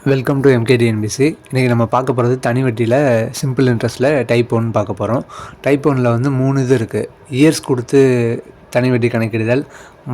Welcome to எம்கேடிஎன்பிசி இன்றைக்கி நம்ம பார்க்க போகிறது தனி வட்டியில் சிம்பிள் இன்ட்ரெஸ்ட்டில் டைப் ஒன் பார்க்க போகிறோம் டைப் ஒனில் வந்து மூணு இது இருக்குது இயர்ஸ் கொடுத்து தனி வட்டி கணக்கிடுதல்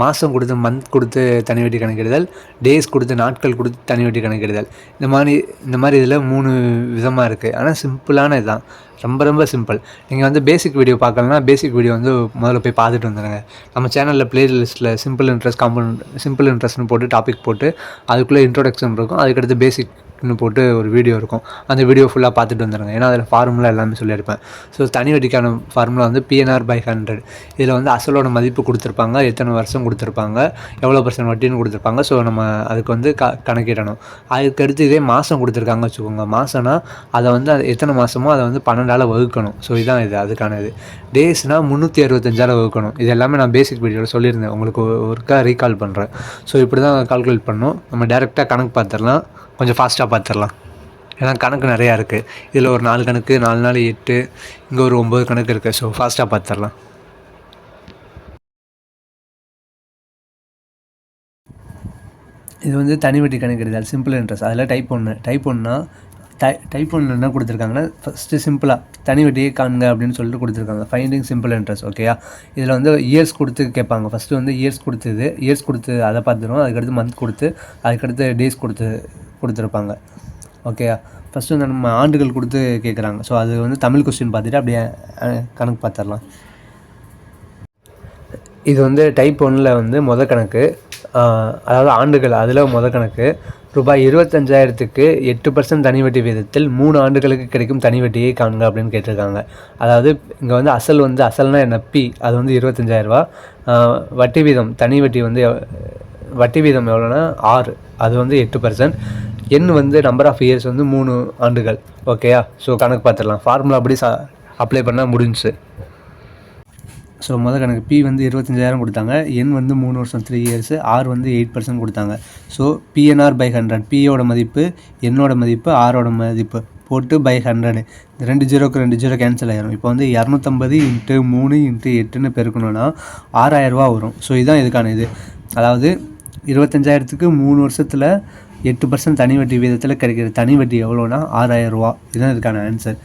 மாதம் கொடுத்து மந்த் கொடுத்து தனி வட்டி கணக்கிடுதல் டேஸ் கொடுத்து நாட்கள் கொடுத்து தனி வட்டி கணக்கிடுதல். இந்த மாதிரி இந்த மாதிரி இதில் மூணு விதமாக இருக்குது ஆனால் சிம்பிளான இதுதான். ரொம்ப ரொம்ப சிம்பிள். நீங்கள் வந்து பேசிக் வீடியோ பார்க்கலன்னா பேசிக் வீடியோ வந்து முதல்ல போய் பார்த்துட்டு வந்துடுங்க நம்ம சேனலில் பிளேலிஸ்ட்டில் சிம்பிள் இன்ட்ரெஸ்ட் காம்பவுண்ட் சிம்பிள் இன்ட்ரெஸ்ட்னு போட்டு டாபிக் போட்டு அதுக்குள்ளே இன்ட்ரோடக்ஷன் இருக்கும். அதுக்கடுத்து பேசிக் ன்னு போட்டு ஒரு வீடியோ இருக்கும். அந்த வீடியோ ஃபுல்லாக பார்த்துட்டு வந்துடுங்க ஏன்னா அதில் ஃபார்முலா எல்லாமே சொல்லியிருப்பேன். ஸோ தனி வட்டிக்கான ஃபார்முலா வந்து பிஎன்ஆர் பை ஹண்ட்ரட் இதில் வந்து அசலோட மதிப்பு கொடுத்துருப்பாங்க. எத்தனை வருஷம் கொடுத்துருப்பாங்க. எவ்வளோ பர்சன்ட் வட்டின்னு கொடுத்துருப்பாங்க. ஸோ நம்ம அதுக்கு வந்து க கணக்கிடணும். அதுக்கு அடுத்து இதே மாதம் கொடுத்துருக்காங்க வச்சுக்கோங்க. மாதம்னா அதை வந்து அது எத்தனை மாதமோ அதை வந்து பன்னெண்டால் வகுக்கணும். ஸோ இதான் இது. அதுக்கான இது. டேஸ்னால் முந்நூற்றி அறுபத்தஞ்சால் வகுக்கணும். இது எல்லாமே நான் பேசிக் வீடியோவில் சொல்லியிருந்தேன். உங்களுக்கு ஒருக்கா ரீகால் பண்ணுறேன் ஸோ இப்படி தான் கால்குலேட் பண்ணணும். நம்ம டேரெக்டாக கணக்கு பார்த்துடலாம். கொஞ்சம் ஃபாஸ்ட்டாக பார்த்துடலாம் ஏன்னா கணக்கு நிறையா இருக்குது இதில் ஒரு நாலு கணக்கு நாலு நாலு எட்டு இங்கே ஒரு ஒம்பது கணக்கு இருக்குது ஸோ ஃபாஸ்ட்டாக பார்த்துடலாம் இது வந்து தனி வட்டி கணக்கு எடுத்தால் சிம்பிள் இன்ட்ரெஸ்ட் அதில் டைப் ஒன்று டைப் ஒன்றுனா டை டைப் ஒன்று என்ன கொடுத்துருக்காங்கன்னா ஃபஸ்ட்டு சிம்பிளாக தனி வட்டியே காண்க அப்படின்னு சொல்லிட்டு கொடுத்துருக்காங்க. ஃபைண்டிங் சிம்பிள் இன்ட்ரெஸ்ட் ஓகேயா இதில் வந்து இயர்ஸ் கொடுத்து கேட்பாங்க. ஃபஸ்ட்டு வந்து இயர்ஸ் கொடுத்தது இயர்ஸ் கொடுத்து அதை பார்த்துருவோம். அதுக்கடுத்து மந்த் கொடுத்து அதுக்கடுத்து டேஸ் கொடுத்து கொடுத்துருப்பாங்க. ஓகே ஃபஸ்ட்டு வந்து நம்ம ஆண்டுகள் கொடுத்து கேட்குறாங்க ஸோ அது வந்து தமிழ் கொஸ்டின் பார்த்துட்டு அப்படியே கணக்கு பார்த்துடலாம். இது வந்து டைப் ஒன்றில் வந்து முத கணக்கு. அதாவது ஆண்டுகள் அதில் முத கணக்கு. ரூபாய் இருபத்தஞ்சாயிரத்துக்கு எட்டு பர்சன்ட் தனி வட்டி வீதத்தில் மூணு ஆண்டுகளுக்கு கிடைக்கும் தனி வட்டியை காண்க அப்படின்னு கேட்டிருக்காங்க. அதாவது இங்கே வந்து அசல் வந்து அசல்னா என்ன? பி அது வந்து இருபத்தஞ்சாயிரரூபா வட்டி வீதம் தனி வட்டி வந்து வட்டி வீதம் எவ்வளோன்னா ஆறு. அது வந்து எட்டு பர்சன்ட் எண் வந்து நம்பர் ஆஃப் இயர்ஸ் வந்து மூணு ஆண்டுகள். ஓகேயா ஸோ கணக்கு பார்த்துடலாம். ஃபார்முலா அப்படி சா அப்ளை பண்ணால் முடிஞ்சுச்சு. ஸோ முதல் கணக்கு. பி வந்து இருபத்தஞ்சாயிரம் கொடுத்தாங்க. என் வந்து மூணு வருஷம் த்ரீ இயர்ஸு ஆர் வந்து எயிட் பர்சன்ட் கொடுத்தாங்க. ஸோ பிஎன்ஆர் பை ஹண்ட்ரட் பியோட மதிப்பு என்னோட மதிப்பு ஆரோட மதிப்பு. போட்டு பை ஹண்ட்ரடு ரெண்டு ஜீரோக்கு ரெண்டு ஜீரோ கேன்சல் ஆயிரும். இப்போ வந்து இரநூத்தம்பது இன்ட்டு மூணு இன்ட்டு எட்டுன்னு பெருக்கணும்னா ஆறாயிரரூவா வரும். ஸோ இதுதான் இதுக்கான இது. அதாவது இருபத்தஞ்சாயிரத்துக்கு மூணு வருஷத்தில் எட்டு பர்சன்ட் தனி வட்டி வீதத்தில் கிடைக்கிற தனி வட்டி எவ்வளோனா ஆறாயிரரூவா இதுதான் இதுக்கான answer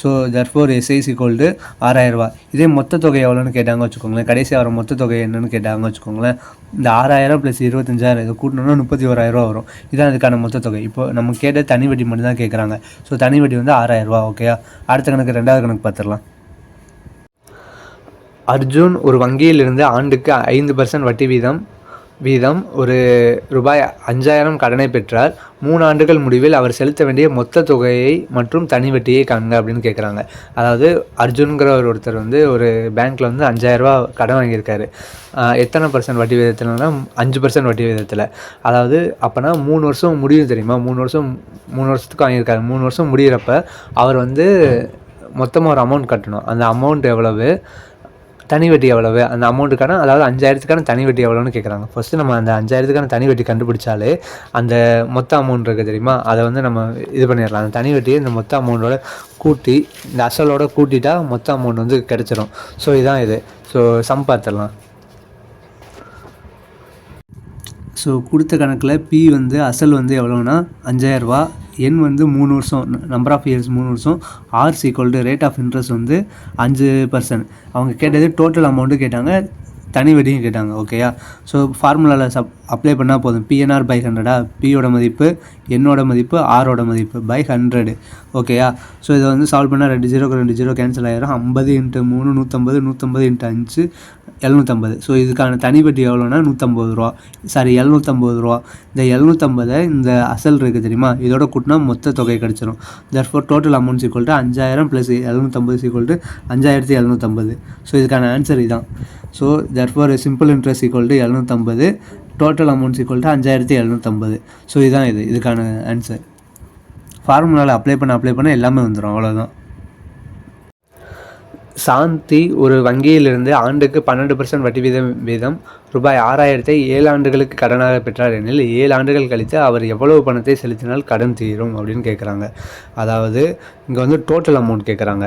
so therefore SIC gold ஆறாயிரரூவா இதே மொத்த தொகை எவ்வளோன்னு கேட்டாங்க வச்சுக்கோங்களேன். கடைசியாக வர மொத்த தொகை என்னன்னு கேட்டாங்க வச்சுக்கோங்களேன். இந்த ஆறாயிரம் ப்ளஸ் இருபத்தஞ்சாயிரம் இதை கூட்டணும்னா முப்பத்தி ஓராயிரரூவா வரும். இதுதான் இதுக்கான மொத்த தொகை. இப்போ நம்ம கேட்ட தனி வட்டி மட்டும் தான் கேட்குறாங்க ஸோ தனி வட்டி வந்து ஆறாயிரரூவா ஓகேயா அடுத்த கணக்கு ரெண்டாவது கணக்கு பார்த்துடலாம் அர்ஜுன் ஒரு வங்கியிலிருந்து ஆண்டுக்கு ஐந்து பர்சன்ட் வட்டி வீதம் வீதம் ஒரு ரூபாய் அஞ்சாயிரம் கடனை பெற்றால் மூணு ஆண்டுகள் முடிவில் அவர் செலுத்த வேண்டிய மொத்த தொகையை மற்றும் தனி வட்டியை காண்க அப்படின்னு கேட்குறாங்க அதாவது அர்ஜுன்கிற ஒரு ஒருத்தர் வந்து ஒரு பேங்க்கில் வந்து அஞ்சாயிரரூபா கடன் வாங்கியிருக்காரு. எத்தனை பர்சன்ட் வட்டி விதத்தில்னா அஞ்சு பர்சன்ட் வட்டி விதத்தில். அதாவது அப்போனா மூணு வருஷம் முடியும் தெரியுமா? மூணு வருஷம் மூணு வருஷத்துக்கு வாங்கியிருக்காரு. மூணு வருஷம் முடிகிறப்ப அவர் வந்து மொத்தமாக ஒரு அமௌண்ட் கட்டணும். அந்த அமௌண்ட் எவ்வளவு? தனி வட்டி எவ்வளவு? அந்த அமௌண்ட்டுக்கான அதாவது அஞ்சாயிரத்துக்கான தனி வட்டி எவ்வளோன்னு கேட்குறாங்க ஃபஸ்ட்டு நம்ம அந்த அஞ்சாயிரத்துக்கான தனி வட்டி கண்டுபிடிச்சாலே அந்த மொத்த அமௌண்ட் இருக்குது தெரியுமா? அதை வந்து நம்ம இது பண்ணிடலாம். அந்த தனி வட்டியை இந்த மொத்த அமௌண்ட்டோட கூட்டி இந்த அசலோட கூட்டிட்டா மொத்த அமௌண்ட் வந்து கிடச்சிரும். ஸோ இதுதான் இது. ஸோ சம் பார்த்துடலாம். ஸோ கொடுத்த கணக்கில் பி வந்து அசல் வந்து எவ்வளோன்னா அஞ்சாயிரரூபா என் வந்து மூணு வருஷம் நம்பர் ஆஃப் இயர்ஸ் மூணு வருஷம் R equal to rate of interest வந்து அஞ்சு பர்சன்ட் அவங்க கேட்டது டோட்டல் அமௌண்ட்டு கேட்டாங்க தனி வட்டியும் கேட்டாங்க ஓகேயா ஸோ ஃபார்முலாவில் சப் அப்ளை பண்ணால் போதும். பிஎன்ஆர் பை ஹண்ட்ரடா பியோட மதிப்பு என்னோட மதிப்பு ஆரோட மதிப்பு பை ஹண்ட்ரடு ஓகேயா ஸோ இதை வந்து சால்வ் பண்ணால் ரெண்டு ஜீரோக்கு ரெண்டு ஜீரோ கேன்சல் ஆகிடும் ஐம்பது இன்ட்டு மூணு நூற்றம்பது நூற்றம்பது இன்ட்டு அஞ்சு. எழுநூற்றம்பது ஸோ இதுக்கான தனி வட்டி எவ்வளோனா நூற்றம்பது ரூபா. சாரி எழுநூற்றம்பது ரூபா. இந்த எழுநூற்றம்பதை இந்த அசல் இருக்குது தெரியுமா? இதோட கூட்டினா மொத்த தொகை கிடச்சிரும். Therefore total amount equal to அஞ்சாயிரம் ப்ளஸ் எழுநூற்றம்பது ஈக்குவல் டு அஞ்சாயிரத்தி எழுநூற்றம்பது ஸோ இதுக்கான ஆன்சர் இதான். So therefore simple interest equal to எழுநூற்றம்பது டோட்டல் அமௌண்ட்ஸ் ஈக்குவல் டு அஞ்சாயிரத்தி எழுநூற்றம்பது ஸோ இதுதான் இது. இதுக்கான ஆன்சர் ஃபார்முலாவில் அப்ளை பண்ண அப்ளை பண்ண எல்லாமே வந்துடும் அவ்வளோதான் சாந்தி ஒரு வங்கியிலிருந்து ஆண்டுக்கு பன்னெண்டு பர்சன்ட் வட்டி வீதம் வீதம் ரூபாய் ஆறாயிரத்தை ஏழு ஆண்டுகளுக்கு கடனாக பெற்றார் எனில் ஏழு ஆண்டுகள் கழித்து அவர் எவ்வளவு பணத்தை செலுத்தினால் கடன் தீரும் அப்படின்னு கேட்குறாங்க. அதாவது இங்கே வந்து டோட்டல் அமௌண்ட் கேட்குறாங்க.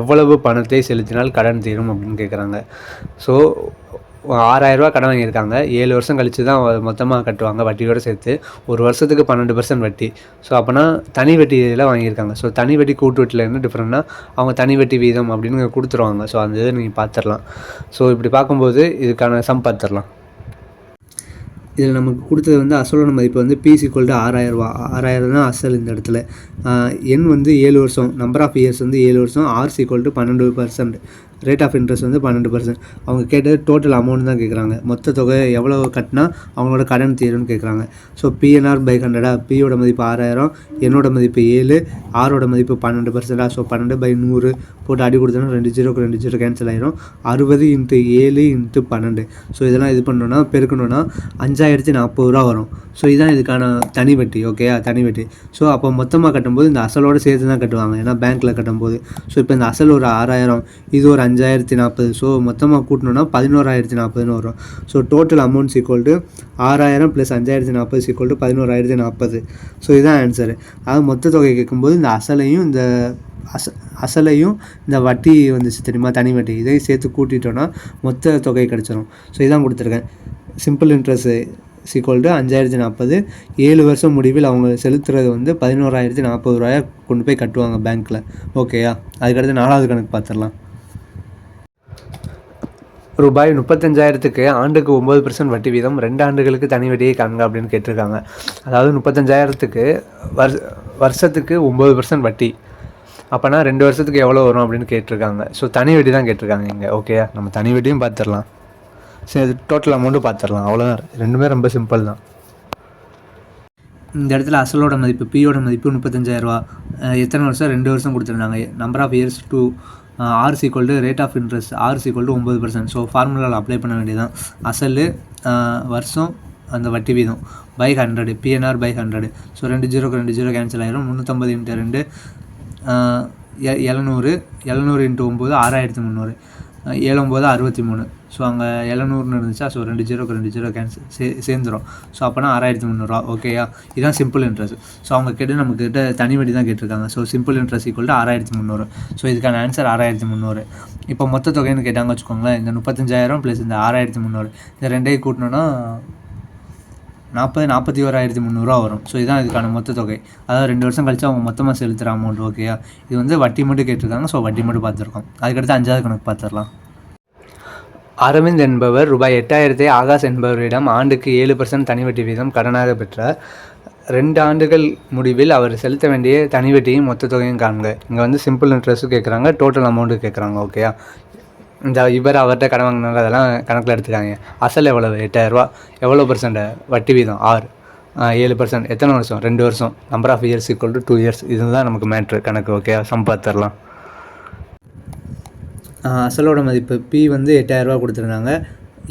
எவ்வளவு பணத்தை செலுத்தினால் கடன் தீரும் அப்படின்னு கேட்குறாங்க. ஸோ ஆறாயிரரூவா கடன் வாங்கியிருக்காங்க. ஏழு வருஷம் கழித்து தான் மொத்தமாக கட்டுவாங்க வட்டியோடு சேர்த்து. ஒரு வருஷத்துக்கு பன்னெண்டு பர்சன்ட் வட்டி. ஸோ அப்போனா தனி வட்டியில் வாங்கியிருக்காங்க. ஸோ தனி வட்டி கூட்டு வட்டியில் என்ன டிஃப்ரெண்ட்னா அவங்க தனி வட்டி வீதம் அப்படின்னு கொடுத்துருவாங்க. ஸோ அந்த இதை நீங்கள் பார்த்துடலாம். ஸோ இப்படி பார்க்கும்போது இதுக்கான சம் பார்த்துடலாம். இதில் நமக்கு கொடுத்தது வந்து அசலோட மதிப்பு வந்து பிசி கொல்ட்டு ஆறாயிரரூவா. ஆறாயிரம் தான் அசல் இந்த இடத்துல. எண் வந்து ஏழு வருஷம். நம்பர் ஆஃப் இயர்ஸ் வந்து ஏழு வருஷம். ஆர்சி கொல்டு பன்னெண்டு பர்சன்ட் ரேட் ஆஃப் இன்ட்ரெஸ்ட் வந்து பன்னெண்டு பர்சன்ட் அவங்க கேட்டது டோட்டல் அமௌண்ட் தான் கேட்குறாங்க மொத்த தொகை எவ்வளோ கட்டினா அவங்களோட கடன் தீரும்னு கேட்குறாங்க ஸோ பிஎன்ஆர் பை ஹண்ட்ரடா பியோட மதிப்பு ஆறாயிரம் என்னோட மதிப்பு ஏழு ஆரோட மதிப்பு பன்னெண்டு பர்சன்டா ஸோ பன்னெண்டு பை நூறு போட்டு அடி கொடுத்தோன்னா ரெண்டு ஜீரோக்கு ரெண்டு ஜீரோ கேன்சல் ஆயிரும். அறுபது இன்ட்டு ஏழு இன்ட்டு பன்னெண்டு. ஸோ இதெல்லாம் இது பண்ணோன்னா பெருக்கணுன்னா அஞ்சாயிரத்தி நாற்பது ரூபா வரும். ஸோ இதுதான் இதுக்கான தனி வட்டி ஓகேயா தனி வட்டி. ஸோ அப்போ மொத்தமாக கட்டும்போது இந்த அசலோடு சேர்த்து தான் கட்டுவாங்க. ஏன்னா பேங்க்கில் கட்டும்போது. ஸோ இப்போ இந்த அசல் ஒரு ஆறாயிரம் இது ஒரு அஞ்சாயிரத்தி நாற்பது. ஸோ மொத்தமாக கூட்டணுன்னா பதினோராயிரத்தி நாற்பதுன்னு வரும். So total amounts equal to ஆறாயிரம் ப்ளஸ் அஞ்சாயிரத்தி நாற்பது ஈக்குவல் டு பதினோராயிரத்தி நாற்பது. ஸோ இதுதான் ஆன்சரு அதாவது மொத்த தொகை கேட்கும்போது இந்த அசலையும் இந்த அச அசலையும் இந்த வட்டி வந்துச்சு தெரியுமா? தனி வட்டி. இதையும் சேர்த்து கூட்டிட்டோன்னா மொத்த தொகை கிடச்சிரும். ஸோ இதான் கொடுத்துருக்கேன். சிம்பிள் இன்ட்ரெஸ்ட்டு சீக்வல் டு அஞ்சாயிரத்தி நாற்பது. ஏழு வருஷம் முடிவில் அவங்க செலுத்துறது வந்து பதினோராயிரத்தி நாற்பது ரூபாயா கொண்டு போய் கட்டுவாங்க பேங்க்கில் ஓகேயா அதுக்கடுத்து நாலாவது கணக்கு பார்த்துடலாம். ரூபாய் முப்பத்தஞ்சாயிரத்துக்கு ஆண்டுக்கு ஒம்பது பர்சன்ட் வட்டி வீதம் ரெண்டு ஆண்டுகளுக்கு தனி வட்டியை காண்க அப்படின்னு கேட்டிருக்காங்க. அதாவது முப்பத்தஞ்சாயிரத்துக்கு வருஷ வருஷத்துக்கு ஒம்பது பர்சன்ட் வட்டி. அப்போனா ரெண்டு வருஷத்துக்கு எவ்வளோ வரும் அப்படின்னு கேட்டிருக்காங்க. ஸோ தனி வட்டி தான் கேட்டிருக்காங்க இங்கே. ஓகே நம்ம தனி வட்டியும் பார்த்துடலாம் சரி அது டோட்டல் அமௌண்ட்டும் பார்த்துடலாம் அவ்வளோதான் ரெண்டுமே ரொம்ப சிம்பிள் தான். இந்த இடத்துல அசலோட மதிப்பு பியோட மதிப்பு முப்பத்தஞ்சாயிரரூவா எத்தனை வருஷம்? ரெண்டு வருஷம் கொடுத்துருந்தாங்க. Number of years two R is equal to rate of interest R is equal to ஒம்பது பர்சன்ட் ஸோ ஃபார்முலாவில் அப்ளை பண்ண வேண்டியதான் அசல் வருஷம் அந்த வட்டி வீதம். By hundred PNR by hundred so ரெண்டு ஜீரோக்கு ரெண்டு ஜீரோ கேன்சல் ஆயிரும். முந்நூற்றம்பது இன்ட்டு ரெண்டு எழுநூறு எழுநூறு இன்ட்டு ஒம்பது ஆறாயிரத்தி முந்நூறு. ஏழு அறுபத்தி மூணு. ஸோ அங்கே எழுநூறுன்னு இருந்துச்சா ஸோ ரெண்டு ஜீரோக்கு ரெண்டு ஜீரோ கேன்சல் சே சேர்ந்துடும் ஸோ அப்போனா ஆறாயிரத்தி முந்நூறுரூவா ஓகேயா இதுதான் சிம்பிள் இன்ட்ரெஸ்ட் ஸோ அவங்க கேட்டு நம்ம கிட்ட தனி வட்டி தான் கேட்டிருக்காங்க. So simple interest equal to ஆறாயிரத்தி முந்நூறு. ஸோ இதுக்கான ஆன்சர் ஆறாயிரத்தி முந்நூறு. இப்போ மொத்த தொகைன்னு கேட்டாங்க வச்சுக்கோங்களேன் இந்த முப்பத்தஞ்சாயிரம் ப்ளஸ் இந்த ஆறாயிரத்தி முந்நூறு இந்த ரெண்டையும் கூட்டணுன்னா நாற்பது நாற்பத்தி ஓராயிரத்தி முந்நூறுரூவா வரும். ஸோ இதுதான் இதுக்கான மொத்த தொகை. அதாவது ரெண்டு வருஷம் கழிச்சு அவங்க மொத்தமாக செலுத்துகிற அமௌண்ட் ஓகேயா இது வந்து வட்டி மட்டும் கேட்டிருக்காங்க. ஸோ வட்டி மட்டும் பார்த்துருக்கோம். அதுக்கடுத்து அஞ்சாவது கணக்கு பார்த்துடலாம். அரவிந்த் என்பவர் ரூபாய் எட்டாயிரத்தை ஆகாஷ் என்பவரிடம் ஆண்டுக்கு ஏழு பர்சன்ட் தனி வட்டி வீதம் கடனாக பெற்றார். ரெண்டு ஆண்டுகள் முடிவில் அவர் செலுத்த வேண்டிய தனி வட்டியும் மொத்த தொகையும் காண்க. இங்கே வந்து சிம்பிள் இன்ட்ரெஸ்ட்டும் கேட்குறாங்க டோட்டல் அமௌண்ட்டு கேட்குறாங்க ஓகேயா இந்த இவர் அவர்கிட்ட கடன் வாங்கினாங்க அதெல்லாம் கணக்கில் எடுத்துக்காங்க. அசல் எவ்வளவு? எட்டாயிரரூபா எவ்வளோ பர்சன்ட் வட்டி வீதம். ஆறு. ஏழு பர்சன்ட் எத்தனை வருஷம்? ரெண்டு வருஷம். Number of years equal to two years இதுதான் நமக்கு மேட்ரு கணக்கு ஓகே சம்பாத்தரலாம் அசலோட மதிப்பு. பி வந்து எட்டாயிரரூபா கொடுத்துருந்தாங்க.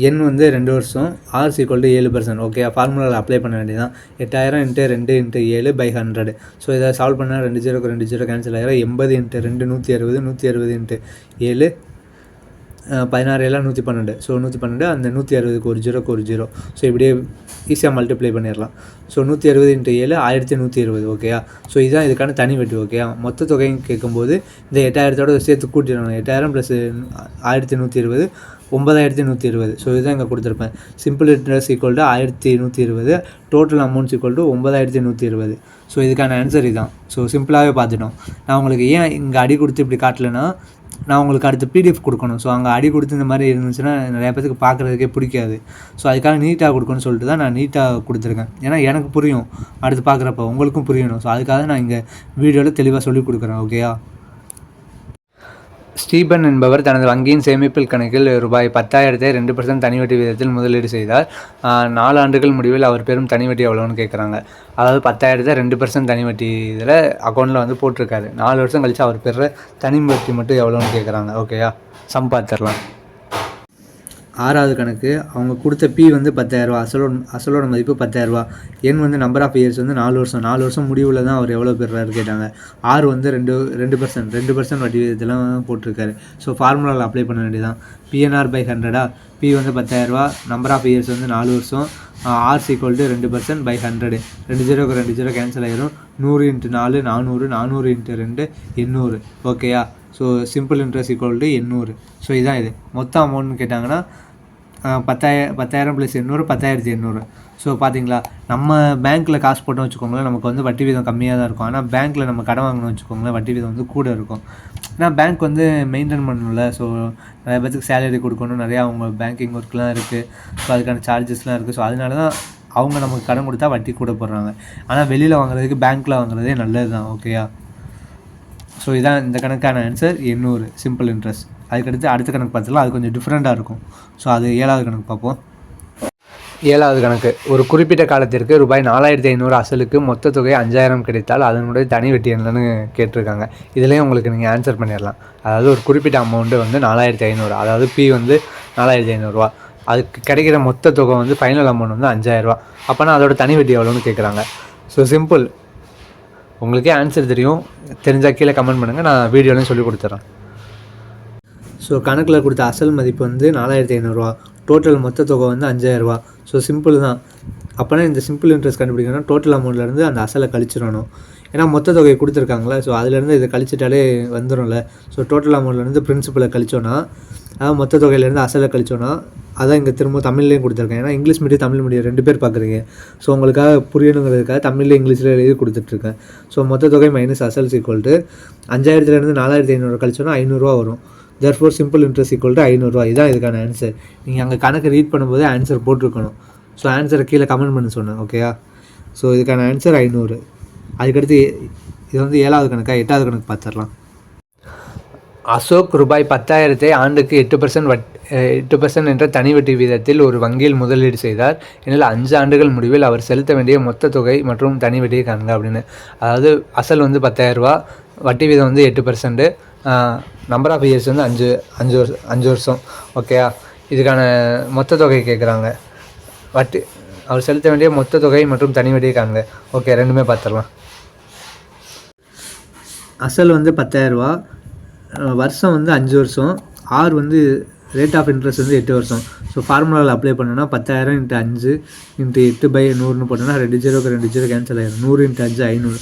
என் வந்து ரெண்டு வருஷம். ஆர் ஈக்குவல் டு ஏழு பர்சன்ட் ஓகே ஃபார்முலாவில் அப்ளை பண்ண வேண்டியதான் எட்டாயிரம் இன்ட்டு ரெண்டு இன்ட்டு ஏழு பை ஹண்ட்ரட் ஸோ இதை சால்வ் பண்ணால் ரெண்டு ஜீரோக்கு ரெண்டு ஜீரோ கேன்சல் ஆகிரும் எண்பது இன்ட்டு ரெண்டு நூற்றி அறுபது நூற்றி அறுபது இன்ட்டு ஏழு பதினாறு எல்லாம் நூற்றி பன்னெண்டு. ஸோ நூற்றி பன்னெண்டு அந்த நூற்றி அறுபதுக்கு ஒரு ஜீரோக்கு ஒரு ஜீரோ ஸோ இப்படியே ஈஸியாக மல்டிப்ளை பண்ணிடலாம். ஸோ நூற்றி அறுபது இன்ட்டு ஏழு ஆயிரத்தி நூற்றி இருபது ஓகேயா ஸோ இதுதான் இதுக்கான தனி வெட்டு ஓகேயா மொத்த தொகையும் கேட்கும்போது இந்த எட்டாயிரத்தோட சேர்த்து கூட்டிடணும். எட்டாயிரம் ப்ளஸ் ஆயிரத்தி நூற்றி இருபது ஒன்பதாயிரத்தி நூற்றி இருபது. ஸோ இதுதான் இங்கே கொடுத்துருப்பேன். சிம்பிள் இன்ட்ரெஸ்ட் ஈக்குவல் டு ஆயிரத்தி நூற்றி இருபது டோட்டல் அமௌண்ட்ஸ் ஈக்குவல் டு ஒன்பதாயிரத்தி நூற்றி இருபது. ஸோ இதுக்கான ஆன்சர் இதுதான். ஸோ சிம்பிளாகவே பார்த்துட்டோம். நான் உங்களுக்கு ஏன் இங்கே அடி கொடுத்து இப்படி காட்டலைன்னா நான் உங்களுக்கு அடுத்து பிடிஎஃப் கொடுக்கணும். ஸோ அங்கே அடி கொடுத்து இந்த மாதிரி இருந்துச்சுன்னா நிறைய பேருக்கு பார்க்குறதுக்கே பிடிக்காது. ஸோ அதுக்காக நீட்டாக கொடுக்கணும்னு சொல்லிட்டு தான் நான் நீட்டாக கொடுத்துருக்கேன். ஏன்னா எனக்கு புரியும். அடுத்து பார்க்குறப்ப உங்களுக்கும் புரியணும். ஸோ அதுக்காக நான் இங்கே வீடியோவில் தெளிவாக சொல்லி கொடுக்குறேன். ஓகேயா ஸ்டீபன் என்பவர் தனது வங்கியின் சேமிப்பில் கணக்கில் ரூபாய் பத்தாயிரத்தை ரெண்டு பர்சன்ட் தனி வட்டி விதத்தில் முதலீடு செய்தார். நாலு ஆண்டுகள் முடிவில் அவர் பெரும் தனி வட்டி எவ்வளோன்னு கேட்குறாங்க அதாவது பத்தாயிரத்தை ரெண்டு பர்சன்ட் தனி வட்டி இதில் அக்கௌண்ட்டில் வந்து போட்டிருக்காரு. நாலு வருஷம் கழித்து அவர் பெற தனி வட்டி மட்டும் எவ்வளோன்னு கேட்குறாங்க ஓகேயா சம்பாத்திரலாம் ஆறாவது கணக்கு அவங்க கொடுத்த பி வந்து பத்தாயிரரூவா அசலோட அசலோட மதிப்பு பத்தாயிரரூவா என் வந்து நம்பர் ஆஃப் இயர்ஸ் வந்து நாலு வருஷம் நாலு வருஷம் முடிவில் தான் அவர் எவ்வளோ பெறாரு கேட்டாங்க. ஆறு வந்து ரெண்டு ரெண்டு பர்சன்ட் ரெண்டு பர்சன்ட் வட்டி இதெல்லாம் போட்டிருக்காரு. ஸோ ஃபார்முலாவில் அப்ளை பண்ண வேண்டியதான் பிஎன்ஆர் பை ஹண்ட்ரடா பி வந்து பத்தாயிரரூவா நம்பர் ஆஃப் இயர்ஸ் வந்து நாலு வருஷம் ஆர் ஈக்குவல் டு ரெண்டு பர்சன்ட் பை ஹண்ட்ரடு ரெண்டு ஜீரோக்கு ரெண்டு ஜீரோ கேன்சல் ஆயிரும். நூறு இன்ட்டு நாலு நானூறு நானூறு இன்ட்டு ரெண்டு எண்ணூறு. ஓகேயா so simple interest equal to எண்ணூறு. ஸோ இதான் இது. மொத்த அமௌண்ட்னு கேட்டாங்கன்னா பத்தாயிரம் பத்தாயிரம் ப்ளஸ் எண்ணூறு பத்தாயிரத்தி எண்ணூறு. ஸோ பார்த்தீங்களா நம்ம பேங்க்கில் காசு போட்டோம் வச்சுக்கோங்களேன் நமக்கு வந்து வட்டி வீதம் கம்மியாக தான் இருக்கும். ஆனால் பேங்க்கில் நம்ம கடன் வாங்கணும் வச்சுக்கோங்களேன் வட்டி வீதம் வந்து கூட இருக்கும். ஏன்னா பேங்க் வந்து மெயின்டைன் பண்ணணும்ல. ஸோ நிறைய பேருக்கு சேலரி கொடுக்கணும். நிறையா அவங்க பேங்கிங் ஒர்க்லாம் இருக்குது ஸோ அதுக்கான சார்ஜஸ்லாம் இருக்குது ஸோ அதனால தான் அவங்க நமக்கு கடன் கொடுத்தா வட்டி கூட போடுறாங்க. ஆனால் வெளியில் வாங்குறதுக்கு பேங்க்கில் வாங்குறதே நல்லது தான் ஓகேயா ஸோ இதான் இந்த கணக்கான ஆன்சர் எண்ணூறு. சிம்பிள் இன்ட்ரெஸ்ட் அதுக்கடுத்து அடுத்த கணக்கு பார்த்தலாம் அது கொஞ்சம் டிஃப்ரெண்ட்டாக இருக்கும். ஸோ அது ஏழாவது கணக்கு பார்ப்போம். ஏழாவது கணக்கு. ஒரு குறிப்பிட்ட காலத்திற்கு ரூபாய் நாலாயிரத்தி ஐநூறு அசலுக்கு மொத்த தொகை அஞ்சாயிரம் கிடைத்தால் அதனுடைய தனி வெட்டி என்னன்னு கேட்டிருக்காங்க. இதுலேயும் உங்களுக்கு நீங்கள் ஆன்சர் பண்ணிடலாம். அதாவது ஒரு குறிப்பிட்ட அமௌண்ட்டு வந்து நாலாயிரத்தி ஐநூறு. அதாவது பி வந்து நாலாயிரத்தி ஐநூறுரூவா அதுக்கு கிடைக்கிற மொத்த தொகை வந்து ஃபைனல் அமௌண்ட் வந்து அஞ்சாயிரரூவா அப்போனா அதோட தனி வெட்டி எவ்வளோன்னு கேட்குறாங்க ஸோ சிம்பிள் உங்களுக்கே ஆன்சர் தெரியும். தெரிஞ்சால் கீழே கமெண்ட் பண்ணுங்கள் நான் வீடியோலையும் சொல்லி கொடுத்துட்றேன் ஸோ கணக்கில் கொடுத்த அசல் மதிப்பு வந்து நாலாயிரத்தி ஐநூறுரூவா டோட்டல் மொத்த தொகை வந்து அஞ்சாயிரரூவா. ஸோ சிம்பிள் தான். அப்போனா இந்த சிம்பிள் இன்ட்ரெஸ்ட் கண்டுபிடிக்கணும்னா டோட்டல் அமௌண்ட்லேருந்து அந்த அசலை கழிச்சிடணும். ஏன்னா மொத்த தொகையை கொடுத்துருக்காங்களே ஸோ அதுலேருந்து இதை கழிச்சிட்டாலே வந்துடும்ல ஸோ டோட்டல் அமௌண்ட்லேருந்து பிரின்சிபலை கழிச்சோன்னா அதாவது மொத்த தொகையிலேருந்து அசலை கழிச்சோன்னா அதான் இங்கே திரும்ப தமிழ்லேயும் கொடுத்துருக்கேன். ஏன்னா இங்கிலீஷ் மீடியம் தமிழ் மீடியம் ரெண்டு பேர் பார்க்குறீங்க ஸோ உங்களுக்காக புரியணுங்கிறதுக்காக தமிழ்ல இங்கிலீஷில் எழுதி கொடுத்துட்ருக்கேன். ஸோ மொத்த தொகை மைனஸ் அசல் சீக்வல்ட்டு அஞ்சாயிரத்துலேருந்து நாலாயிரத்தி ஐநூறு கழிச்சோன்னா ஐநூறுரூவா வரும். Therefore simple interest equal to ஐநூறுரூவா இதுதான் இதுக்கான ஆன்சர் நீங்கள் அங்கே கணக்கு ரீட் பண்ணும்போது ஆன்சர் போட்டிருக்கணும். ஸோ ஆன்சரை கீழே கமெண்ட் பண்ண சொன்னேன் ஓகேயா ஸோ இதுக்கான ஆன்சர் ஐநூறு. அதுக்கடுத்து இது வந்து ஏழாவது கணக்கா? எட்டாவது கணக்கு பார்த்துடலாம். அசோக் ரூபாய் பத்தாயிரத்தை ஆண்டுக்கு எட்டு பர்சன்ட் வட் எட்டு பர்சன்ட் என்ற தனி வட்டி வீதத்தில் ஒரு வங்கியில் முதலீடு செய்தார். எனில் அஞ்சு ஆண்டுகள் முடிவில் அவர் செலுத்த வேண்டிய மொத்த தொகை மற்றும் தனி வட்டியை காண்க அப்படின்னு. அதாவது அசல் வந்து பத்தாயிரரூபா வட்டி வீதம் வந்து எட்டு பர்சன்ட்டு நம்பர் ஆஃப் இயர்ஸ் வந்து அஞ்சு அஞ்சு வருஷம் அஞ்சு வருஷம். ஓகேயா இதுக்கான மொத்த தொகை கேட்குறாங்க வட்டி அவர் செலுத்த வேண்டிய மொத்த தொகை மற்றும் தனி வட்டியை காண்க ஓகே ரெண்டுமே பார்த்துடலாம் அசல் வந்து பத்தாயிரரூபா வருஷம் வந்து அஞ்சு வருஷம். ஆர் வந்து ரேட் ஆஃப் இன்ட்ரெஸ்ட் வந்து எட்டு வருஷம். ஸோ ஃபார்முலாவில் அப்ளை பண்ணோன்னா பத்தாயிரம் இன்ட்டு அஞ்சு இன்ட்டு எட்டு பை நூறுன்னு போட்டோன்னா ரெண்டு ஜீரோக்கு ரெண்டு ஜீரோ கேன்சல் ஆயிடும் நூறு இன்ட்டு அஞ்சு ஐநூறு.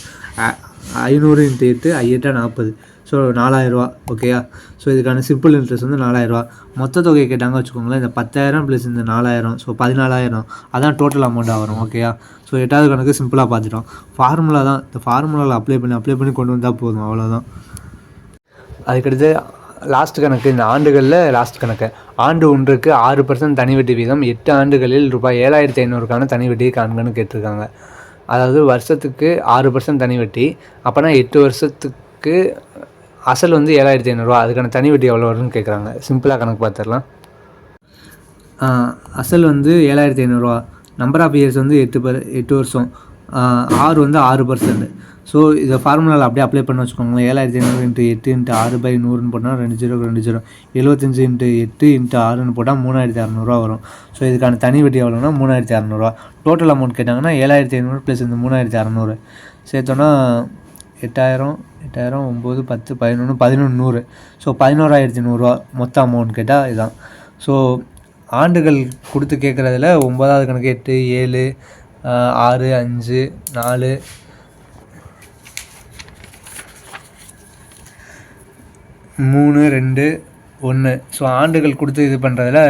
ஐநூறு இன்ட்டு எட்டு ஐயெட்டா நாற்பது ஸோ நாலாயிரரூவா ஓகேயா ஸோ இதுக்கான சிம்பிள் இன்ட்ரெஸ்ட் வந்து நாலாயிரரூவா மொத்த தொகை கேட்டாங்க வச்சுக்கோங்களேன் இந்த பத்தாயிரம் ப்ளஸ் இந்த நாலாயிரம் ஸோ பதினாலாயிரம் அதான் டோட்டல் அமௌண்ட்டாக வரும் ஓகேயா ஸோ எட்டாவது கணக்கு சிம்பிளாக பார்த்துட்டோம். ஃபார்முலா தான் இந்த ஃபார்முலாவில் அப்ளை பண்ணி அப்ளை பண்ணி கொண்டு வந்தால் போதும் அவ்வளோதான் அதுக்கடுத்து லாஸ்ட் கணக்கு இந்த ஆண்டுகளில் லாஸ்ட் கணக்கு. ஆண்டு ஒன்றுக்கு ஆறு பர்சன்ட் தனி வட்டி வீதம் எட்டு ஆண்டுகளில் ரூபாய் ஏழாயிரத்தி ஐநூறுக்கான தனி வட்டியை காண்கன்னு கேட்டிருக்காங்க. அதாவது வருஷத்துக்கு ஆறு பர்சன்ட் தனி வட்டி அப்போனா எட்டு வருஷத்துக்கு அசல் வந்து ஏழாயிரத்தி ஐநூறுரூவா அதுக்கான தனி வட்டி எவ்வளோ வரும்னு கேட்குறாங்க சிம்பிளாக கணக்கு பார்த்துடலாம் அசல் வந்து ஏழாயிரத்தி ஐநூறுரூவா நம்பர் ஆஃப் இயர்ஸ் வந்து எட்டு பர் எட்டு வருஷம். ஆறு வந்து ஆறு பர்சன்ட் ஸோ இதை ஃபார்முலாவில் அப்படியே அப்ளை பண்ண வச்சுக்கோங்களேன். ஏழாயிரத்தி ஐநூறு இன்ட்டு எட்டு இன்ட்டு ஆறு பை நூறுன்னு போட்டால் ரெண்டு ஜீரோ ரெண்டு ஜீரோ எழுபத்தஞ்சு இன்ட்டு எட்டு இன்ட்டு ஆறுன்னு போட்டால் மூணாயிரத்தி அறநூறுவா வரும். ஸோ இதுக்கான தனி வட்டி எவ்வளோனா மூணாயிரத்தி அறநூறுவா. டோட்டல் அமௌண்ட் கேட்டாங்கன்னா ஏழாயிரத்தி ஐநூறு ப்ளஸ் இந்த மூணாயிரத்தி அறநூறு. சேர்த்தோன்னா எட்டாயிரம் எட்டாயிரம் ஒம்பது பத்து பதினொன்று பதினொன்று நூறு. ஸோ பதினோராயிரத்தி நூறுரூவா மொத்த அமௌண்ட் கேட்டால் இதுதான் ஸோ ஆண்டுகள் கொடுத்து கேட்குறதுல ஒம்பதாவது கணக்கு எட்டு ஏழு ஆறு அஞ்சு நாலு. மூணு ரெண்டு ஒன்று ஸோ ஆண்டுகள் கொடுத்து இது பண்ணுறதுல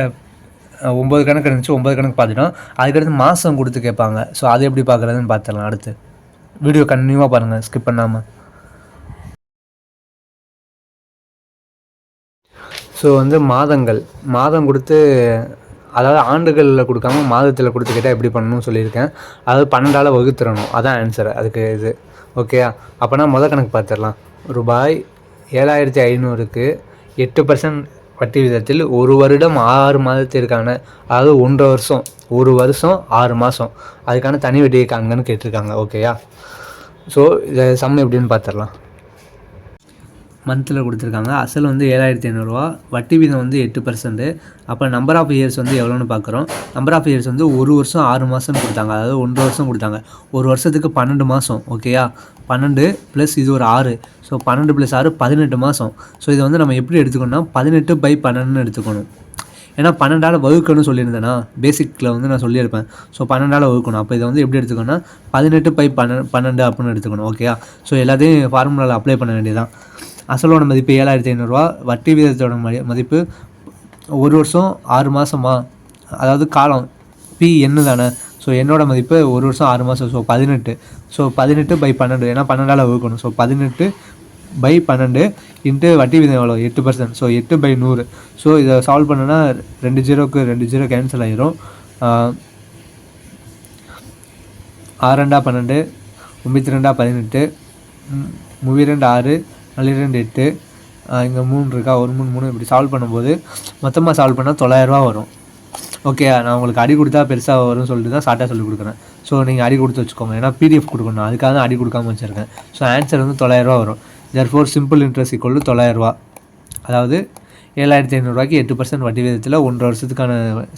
ஒம்பது கணக்கு இருந்துச்சு ஒம்பது கணக்கு பார்த்துட்டோம். அதுக்கடுத்து மாதம் கொடுத்து கேட்பாங்க. ஸோ அது எப்படி பார்க்குறதுன்னு பார்த்துடலாம் அடுத்து. வீடியோ கண்டினியூவாக பாருங்கள் ஸ்கிப் பண்ணாமல் ஸோ வந்து மாதங்கள். மாதம் கொடுத்து அதாவது ஆண்டுகளில் கொடுக்காம மாதத்தில் கொடுத்துக்கிட்டால் எப்படி பண்ணணும்னு சொல்லியிருக்கேன். அதாவது பன்னெண்டால் வகுத்துறணும். அதான் ஆன்சர் அதுக்கு இது. ஓகேயா அப்போனா முத கணக்கு பார்த்துடலாம் ரூபாய் ஏழாயிரத்தி ஐநூறுக்கு எட்டு பர்சன்ட் வட்டி விதத்தில் ஒரு வருடம் ஆறு மாதத்திற்கான அதாவது ஒன்றரை வருஷம் ஒரு வருஷம் ஆறு மாதம் அதுக்கான தனி வட்டியை காங்கன்னு கேட்டிருக்காங்க. ஓகேயா ஸோ இதை சம் எப்படின்னு பார்த்துடலாம் மந்தில் கொடுத்துருக்காங்க. அசல் வந்து ஏழாயிரத்தி ஐநூறுரூவா வட்டி வீதம் வந்து எட்டு பர்சன்ட் அப்போ நம்பர் ஆஃப் இயர்ஸ் வந்து எவ்வளோன்னு பார்க்குறோம் நம்பர் ஆஃப் இயர்ஸ் வந்து ஒரு வருஷம் ஆறு மாதம் கொடுத்தாங்க. அதாவது ஒன்று வருஷம் கொடுத்தாங்க. ஒரு வருஷத்துக்கு பன்னெண்டு மாதம் ஓகேயா பன்னெண்டு ப்ளஸ் இது ஒரு ஆறு. ஸோ பன்னெண்டு ப்ளஸ் ஆறு பதினெட்டு மாதம் ஸோ இதை வந்து நம்ம எப்படி எடுத்துக்கணும்னா பதினெட்டு பை பன்னெண்டுன்னு எடுத்துக்கணும். ஏன்னா பன்னெண்டால் வகுக்கணும்னு சொல்லியிருந்தேன்னா பேசிக்கில் வந்து நான் சொல்லியிருப்பேன். ஸோ பன்னெண்டால் வகுக்கணும். அப்போ இதை வந்து எப்படி எடுத்துக்கணும்னா பதினெட்டு பை பன்னெண்டு பன்னெண்டு அப்படின்னு எடுத்துக்கணும் ஓகேயா ஸோ எல்லாத்தையும் ஃபார்முலாவில் அப்ளை பண்ண வேண்டியதான் அசலோட மதிப்பு ஏழாயிரத்தி ஐநூறுரூவா வட்டி விகிதத்தோட மதி மதிப்பு ஒரு வருஷம் ஆறு மாதமா அதாவது காலம் பி என்ன தானே. ஸோ என்னோட மதிப்பு ஒரு வருஷம் ஆறு மாதம் ஸோ பதினெட்டு. ஸோ பதினெட்டு பை பன்னெண்டு. ஏன்னா பன்னெண்டால் வகுக்கணும். ஸோ பதினெட்டு பை பன்னெண்டு இன்ட்டு வட்டி விதம் எவ்வளோ எட்டு பர்சன்ட் ஸோ எட்டு பை நூறு. ஸோ இதை சால்வ் பண்ணோன்னா ரெண்டு ஜீரோக்கு ரெண்டு ஜீரோ கேன்சல் ஆகிரும் ஆறு ரெண்டா பன்னெண்டு ஒம்பத்தி ரெண்டா பதினெட்டு மூவி ரெண்டு ஆறு நாலு ரெண்டு எட்டு இங்கே மூணு இருக்கா? ஒரு மூணு மூணு இப்படி சால்வ் பண்ணும்போது மொத்தமாக சால்வ் பண்ணால் தொள்ளாயிரரூவா வரும். ஓகே நான் உங்களுக்கு அடி கொடுத்தா பெருசாக வரும்னு சொல்லிட்டு தான் ஷார்ட்டாக சொல்லி கொடுக்குறேன். ஸோ நீங்கள் அடி கொடுத்து வச்சுக்கோங்க. ஏன்னா பிடிஎஃப் கொடுக்கணும். அதுக்காக தான் அடி கொடுக்காம வச்சுருக்கேன். ஸோ ஆன்சர் வந்து தொள்ளாயிரரூவா வரும். தேர் சிம்பிள் இன்ட்ரெஸ்ட் ஈக்குவல் தொள்ளாயிரரூவா அதாவது ஏழாயிரத்தி ஐநூறுரூவாய்க்கு எட்டு பர்சன்ட் வட்டி விதத்தில் ஒன்றரை வருஷத்துக்கான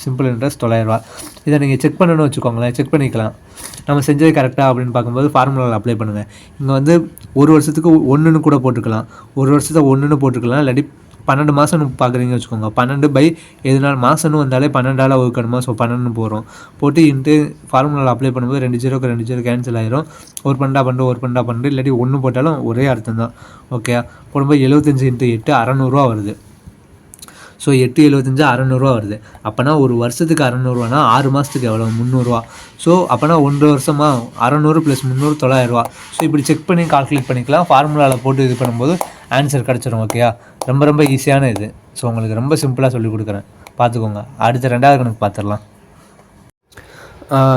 சிம்பிள் இன்ட்ரெஸ்ட் தொள்ளாயிரரூவா இதை நீங்கள் செக் பண்ணணும்னு வச்சுக்கோங்களேன் செக் பண்ணிக்கலாம். நம்ம செஞ்சது கரெக்டாக அப்படின்னு பார்க்கும்போது ஃபார்முலாவில் அப்ளை பண்ணுங்கள் இங்கே வந்து ஒரு வருஷத்துக்கு ஒன்றுன்னு கூட போட்டுக்கலாம். ஒரு வருஷத்தை ஒன்றுன்னு போட்டுக்கலாம். இல்லாட்டி பன்னெண்டு மாதம் பார்க்குறீங்க வச்சுக்கோங்க. பன்னெண்டு பை எதுனால மாதம்னு வந்தாலே பன்னெண்டால் வகுக்கணுமா ஸோ பன்னெண்டு போகிறோம் போட்டு இன்ட்டு ஃபார்முலாவில் அப்ளை பண்ணும்போது ரெண்டு ஜீரோக்கு ரெண்டு ஜீரோ கேன்சல் ஆயிரும். ஒரு பண்டா பன்னெண்டு ஒரு பண்டா பன்னெண்டு இல்லாட்டி ஒன்று போட்டாலும் ஒரே அர்த்தம் தான் ஓகே போடும்போது எழுபத்தஞ்சு இன்ட்டு எட்டு அறநூறுவா வருது. ஸோ எட்டு எழுபத்தஞ்சா அறநூறுவா வருது. அப்போனா ஒரு வருஷத்துக்கு அறநூறுவானா? ஆறு மாதத்துக்கு எவ்வளோ முந்நூறுரூவா ஸோ அப்போனா ஒன்றரை வருஷமா? அறநூறு ப்ளஸ் முந்நூறு தொள்ளாயிரரூவா. ஸோ இப்படி செக் பண்ணி கால்குலேட் பண்ணிக்கலாம். ஃபார்முலாவில் போட்டு இது பண்ணும்போது ஆன்சர் கிடச்சிடும் ஓகேயா ரொம்ப ரொம்ப ஈஸியான இது. ஸோ உங்களுக்கு ரொம்ப சிம்பிளாக சொல்லிக் கொடுக்குறேன். பார்த்துக்கோங்க. அடுத்த ரெண்டாவது கணக்கு பார்த்துடலாம்.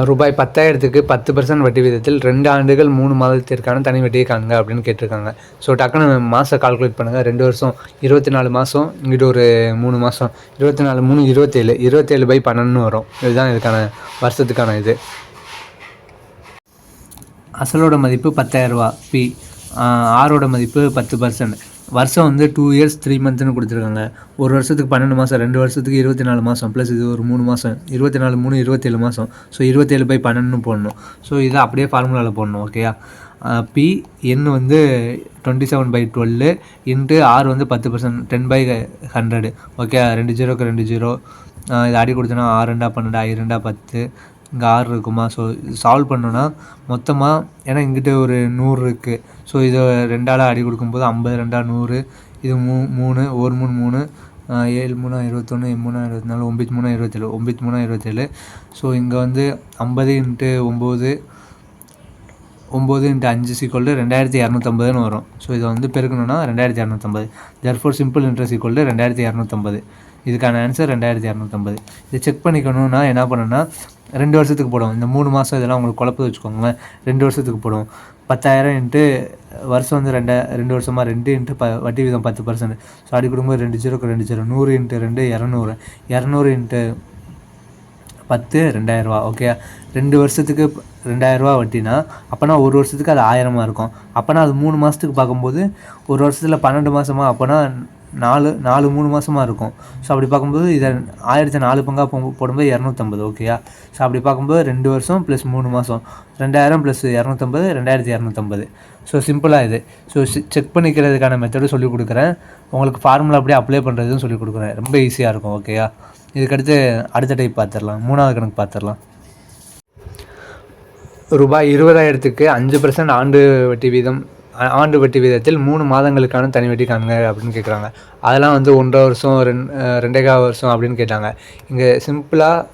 ரூபாய் பத்தாயிரத்துக்கு பத்து பர்சன்ட் வட்டி விதத்தில் ரெண்டு ஆண்டுகள் மூணு மாதத்திற்கான தனி வட்டியை காணுங்க அப்படின்னு கேட்டிருக்காங்க. ஸோ டக்குன்னு மாதம் கால்குலேட் பண்ணுங்கள் ரெண்டு வருஷம் இருபத்தி நாலு மாதம் இங்கிட்ட ஒரு மூணு மாதம் இருபத்தி நாலு மூணு இருபத்தேழு இருபத்தேழு பை பன்னெண்டுன்னு வரும். இதுதான் இதுக்கான வருஷத்துக்கான இது. அசலோட மதிப்பு பத்தாயிரரூபா பி ஆரோட மதிப்பு பத்து பர்சன்ட் வருஷம் வந்து டூ இயர்ஸ் த்ரீ மந்த்னு கொடுத்துருக்காங்க. ஒரு வருஷத்துக்கு பன்னெண்டு மாதம் ரெண்டு வருஷத்துக்கு இருபத்தி நாலு மாதம் ப்ளஸ் இது ஒரு மூணு மாதம் இருபத்தி நாலு மூணு இருபத்தேழு மாதம் ஸோ இருபத்தேழு பை பன்னெண்டுன்னு போடணும். ஸோ இதை அப்படியே ஃபார்முலாவில் போடணும் ஓகேயா பி என் வந்து twenty seven by twelve into R வந்து பத்து percent ten by hundred okay ரெண்டு ஜீரோக்கு ரெண்டு ஜீரோ. இது அடி கொடுத்தோன்னா ஆறு ரெண்டா பன்னெண்டு ஐ ரெண்டா பத்து. இங்கே ஆறு இருக்குமா? ஸோ இது சால்வ் பண்ணோன்னா மொத்தமாக ஏன்னா இங்கிட்ட ஒரு நூறு இருக்குது ஸோ இதை ரெண்டால் அடி கொடுக்கும்போது ஐம்பது ரெண்டா நூறு இது மூ மூணு ஒரு மூணு மூணு ஏழு மூணா இருபத்தொன்று மூணா இருபத்தி நாலு ஒம்பது மூணா இருபத்தேழு ஒம்பது மூணா இருபத்தேழு. ஸோ இங்கே வந்து ஐம்பது இன்ட்டு ஒம்பது ஒம்பது இன்ட்டு அஞ்சு சீக்வல் ரெண்டாயிரத்தி இரநூத்தம்பதுன்னு வரும். ஸோ இதை வந்து பெருக்கணும்னா ரெண்டாயிரத்தி இரநூத்தம்பது தேர்ஃபோர் சிம்பிள் இன்ட்ரெஸ்ட் ஈக்குவல் ரெண்டாயிரத்தி இரநூத்தம்பது இதுக்கான ஆன்சர் ரெண்டாயிரத்தி இரநூத்தம்பது இதை செக் பண்ணிக்கணும்னா என்ன பண்ணணும்னா ரெண்டு வருஷத்துக்கு போடுவோம் இந்த மூணு மாதம் இதெல்லாம் உங்களுக்கு குழப்ப வச்சுக்கோங்களேன். ரெண்டு வருஷத்துக்கு போடுவோம் பத்தாயிரம் இன்ட்டு வருஷம் வந்து ரெண்டு ரெண்டு வருஷமாக ரெண்டு இன்ட்டு ப வட்டி வீதம் பத்து பர்சன்ட் ஸோ அடி கொடுக்கும்போது ரெண்டு ஜீரோக்கு ரெண்டு ஜீரோ. நூறு இன்ட்டு ரெண்டு இரநூறு. இரநூறு இன்ட்டு பத்து ரெண்டாயிரரூவா ஓகே ரெண்டு வருஷத்துக்கு ரெண்டாயிரரூவா வட்டினா அப்போனா ஒரு வருஷத்துக்கு அது ஆயிரமாக இருக்கும். அப்போனா அது மூணு மாதத்துக்கு பார்க்கும்போது ஒரு வருஷத்தில் பன்னெண்டு மாதமா அப்போனா நாலு நாலு மூணு மாதமாக இருக்கும். ஸோ அப்படி பார்க்கும்போது இதை ஆயிரத்தி நாலு பங்காக போ போடும்போது இரநூத்தம்பது ஓகேயா ஸோ அப்படி பார்க்கும்போது ரெண்டு வருஷம் ப்ளஸ் மூணு மாதம் ரெண்டாயிரம் ப்ளஸ் இரநூத்தம்பது ரெண்டாயிரத்தி இரநூத்தம்பது. ஸோ சிம்பிளாக இது. ஸோ செக் பண்ணிக்கிறதுக்கான மெத்தடும் சொல்லிக் கொடுக்குறேன். உங்களுக்கு ஃபார்முலா அப்படியே அப்ளை பண்ணுறதும் சொல்லிக் கொடுக்குறேன். ரொம்ப ஈஸியாக இருக்கும் ஓகேயா இதுக்கடுத்து அடுத்த டைப் பார்த்துடலாம். மூணாவது கணக்கு பார்த்துடலாம். ரூபாய் இருபதாயிரத்துக்கு அஞ்சு பர்சன்ட் ஆண்டு வட்டி வீதம் ஆண்டு வட்டி வீதத்தில் மூணு மாதங்களுக்கான தனி வட்டி காணுங்க அப்படின்னு கேட்குறாங்க அதெல்லாம் வந்து ஒன்றரை வருஷம் ரெண்டு ரெண்டேகா வருஷம் அப்படின்னு கேட்டாங்க. இங்கே சிம்பிளாக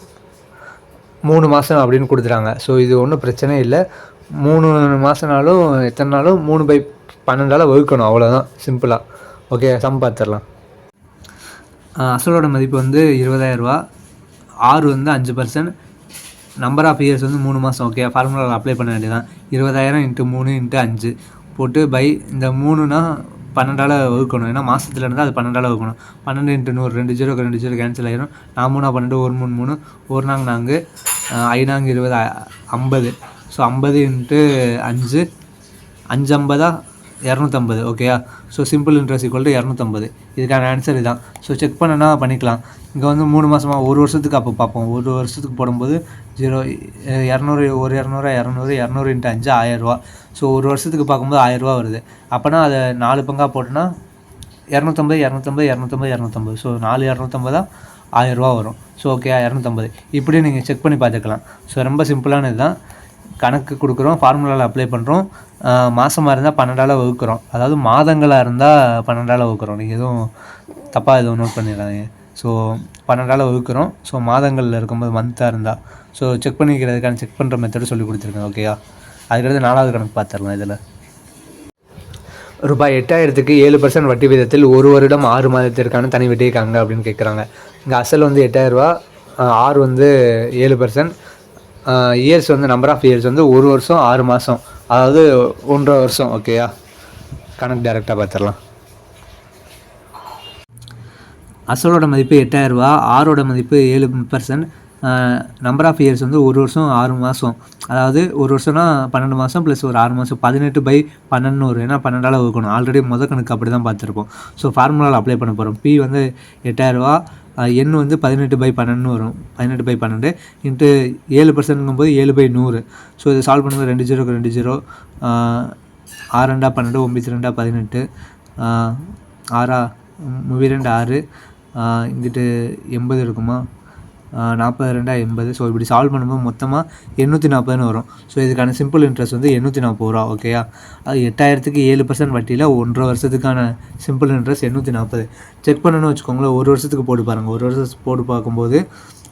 மூணு மாதம் அப்படின்னு கொடுத்துட்டாங்க. ஸோ இது ஒன்றும் பிரச்சனை இல்லை. மூணு மாதம்னாலும் எத்தனை நாளும் மூணு பை பன்னெண்டால் வகுக்கணும். அவ்வளோதான் சிம்பிளாக ஓகே சம் பார்த்துடலாம் அசலோட மதிப்பு வந்து இருபதாயிரரூவா ஆறு வந்து அஞ்சு பர்சன்ட் நம்பர் ஆஃப் இயர்ஸ் வந்து மூணு மாதம் ஓகே ஃபார்முலாவில் அப்ளை பண்ண வேண்டியதான் இருபதாயிரம் இன்ட்டு மூணு இன்ட்டு அஞ்சு. போட்டு பை இந்த மூணுனா பன்னெண்டால் வகுக்கணும். ஏன்னா மாதத்துல இருந்தால் அது பன்னெண்டால் வகுக்கணும். பன்னெண்டு இன்ட்டு நூறு ரெண்டு ஜீரோக்கு ரெண்டு ஜீரோ கேன்சல் ஆயிரும். நான் மூணா பன்னெண்டு ஒரு மூணு மூணு. ஒரு நாங்க நான்கு ஐநாங்க இருபது ஐம்பது. ஸோ ஐம்பது இன்ட்டு அஞ்சு. அஞ்சு ஐம்பதா? இரநூத்தம்பது. ஓகேயா so simple interest equal to இரநூத்தம்பது. இதுக்கான ஆன்சர் இதுதான் ஸோ செக் பண்ணனா பண்ணிக்கலாம். இங்கே வந்து மூணு மாதமாக ஒரு வருஷத்துக்கு அப்போ பார்ப்போம். ஒரு வருஷத்துக்கு போடும்போது ஜீரோ இரநூறு ஒரு இரநூறு இரநூறு இரநூறு இன்ட்டு அஞ்சு ஆயிரரூவா ஸோ ஒரு வருஷத்துக்கு பார்க்கும்போது ஆயிரரூவா வருது. அப்போனா அதை நாலு பங்காக போட்டோன்னா இரநூத்தம்பது இரநூத்தம்பது இரநூத்தம்பது இரநூத்தம்பது. ஸோ நாலு இரநூத்தம்பதா ஆயிரரூவா வரும். ஸோ ஓகே இரநூத்தம்பது. இப்படி நீங்கள் செக் பண்ணி பார்த்துக்கலாம். ஸோ ரொம்ப சிம்பிளானது தான். கணக்கு கொடுக்குறோம் ஃபார்முலாவில் அப்ளை பண்ணுறோம் மாதமாக இருந்தால் பன்னெண்டால் வகுக்கிறோம். அதாவது மாதங்களாக இருந்தால் பன்னெண்டால் வகுக்கிறோம். நீங்கள் எதுவும் தப்பாக எதுவும் நோட் பண்ணிடாதீங்க. ஸோ பன்னெண்டால் வகுக்கிறோம். ஸோ மாதங்களில் இருக்கும்போது மந்த்தாக இருந்தால் ஸோ செக் பண்ணிக்கிறதுக்கான செக் பண்ணுற மெத்தடு சொல்லி கொடுத்துருக்கேன் ஓகேயா அதுக்கடுத்து நாலாவது கணக்கு பார்த்துடலாம் இதில். ரூபாய் எட்டாயிரத்துக்கு ஏழு பர்சன்ட் வட்டி விதத்தில் ஒரு வருடம் ஆறு மாதத்திற்கான தனி வட்டியை காங்க அப்படின்னு கேட்குறாங்க இங்கே அசல் வந்து எட்டாயிரரூபா ஆறு வந்து ஏழு பர்சன்ட் இயர்ஸ் வந்து நம்பர் ஆஃப் இயர்ஸ் வந்து ஒரு வருஷம் ஆறு மாதம் அதாவது ஒன்றரை வருஷம் ஓகேயா கணக்கு டேரெக்டாக பார்த்துடலாம். அசலோட மதிப்பு எட்டாயிரரூபா ஆரோட மதிப்பு ஏழு பர்சன்ட் நம்பர் ஆஃப் இயர்ஸ் வந்து ஒரு வருஷம் ஆறு மாதம் அதாவது ஒரு வருஷம்னா பன்னெண்டு மாதம் ப்ளஸ் ஒரு ஆறு மாதம் பதினெட்டு பை பன்னெண்டு ஒரு ஏன்னா பன்னெண்டால் வகுக்கணும். ஆல்ரெடி முத கணக்கு அப்படி தான் பார்த்துருப்போம் ஸோ ஃபார்முலாவில் அப்ளை பண்ண போகிறோம் பி வந்து எட்டாயிரரூபா எண் வந்து பதினெட்டு பை பன்னெண்டு வரும். பதினெட்டு பை பன்னெண்டு இன்ட்டு ஏழு பர்சன்ட்ங்கும்போது ஏழு பை நூறு. ஸோ இதை சால்வ் பண்ணும்போது ரெண்டு ஜீரோக்கு ரெண்டு ஜீரோ. ஆறு ரெண்டா பன்னெண்டு ஒம்பது ரெண்டா பதினெட்டு. ஆறா முவி ரெண்டு ஆறு. இங்கிட்டு எண்பது இருக்குமா? நாற்பது ரெண்டா எண்பது. ஸோ இப்படி சால்வ் பண்ணும்போது மொத்தமாக எண்ணூற்றி நாற்பதுன்னு வரும். ஸோ இதுக்கான சிம்பிள் இன்ட்ரெஸ்ட் வந்து எண்ணூற்றி நாற்பது ரூபா ஓகேயா அது எட்டாயிரத்துக்கு ஏழு பர்சன்ட் வட்டியில் ஒன்றரை வருஷத்துக்கான சிம்பிள் இன்ட்ரெஸ்ட் எண்ணூற்றி நாற்பது செக் பண்ணணும்னு வச்சுக்கோங்களேன் ஒரு வருஷத்துக்கு போட்டு பாருங்கள் ஒரு வருஷத்துக்கு போட்டு பார்க்கும்போது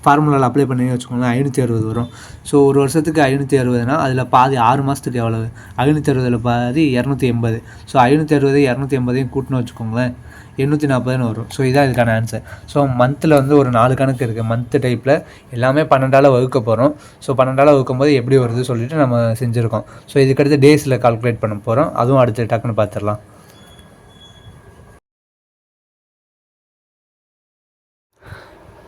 ஃபார்முலாவில் அப்ளை பண்ணி வச்சுக்கோங்களேன் ஐநூற்றி அறுபது வரும். ஸோ ஒரு வருஷத்துக்கு ஐநூற்றி அறுபதுனா அதில் பாதி ஆறு மாதத்துக்கு எவ்வளவு? ஐநூற்றி அறுபதில் பாதி இரநூத்தி எண்பது. ஸோ ஐநூற்றி அறுபது இரநூத்தி எண்பதையும் கூட்டினு வச்சுக்கோங்களேன் எண்ணூற்றி நாற்பதுன்னு வரும். ஸோ இதான் இதுக்கான ஆன்சர் ஸோ மந்தில் வந்து ஒரு நாலு கணக்கு இருக்குது மந்த்து டைப்பில் எல்லாமே பன்னெண்டால் வகுக்க போகிறோம் ஸோ பன்னெண்டால் வகுக்கும் போது எப்படி வருது சொல்லிட்டு நம்ம செஞ்சுருக்கோம். ஸோ இதுக்கடுத்து டேஸில் கால்குலேட் பண்ண போகிறோம் அதுவும் அடுத்து டக்குன்னு பார்த்துடலாம்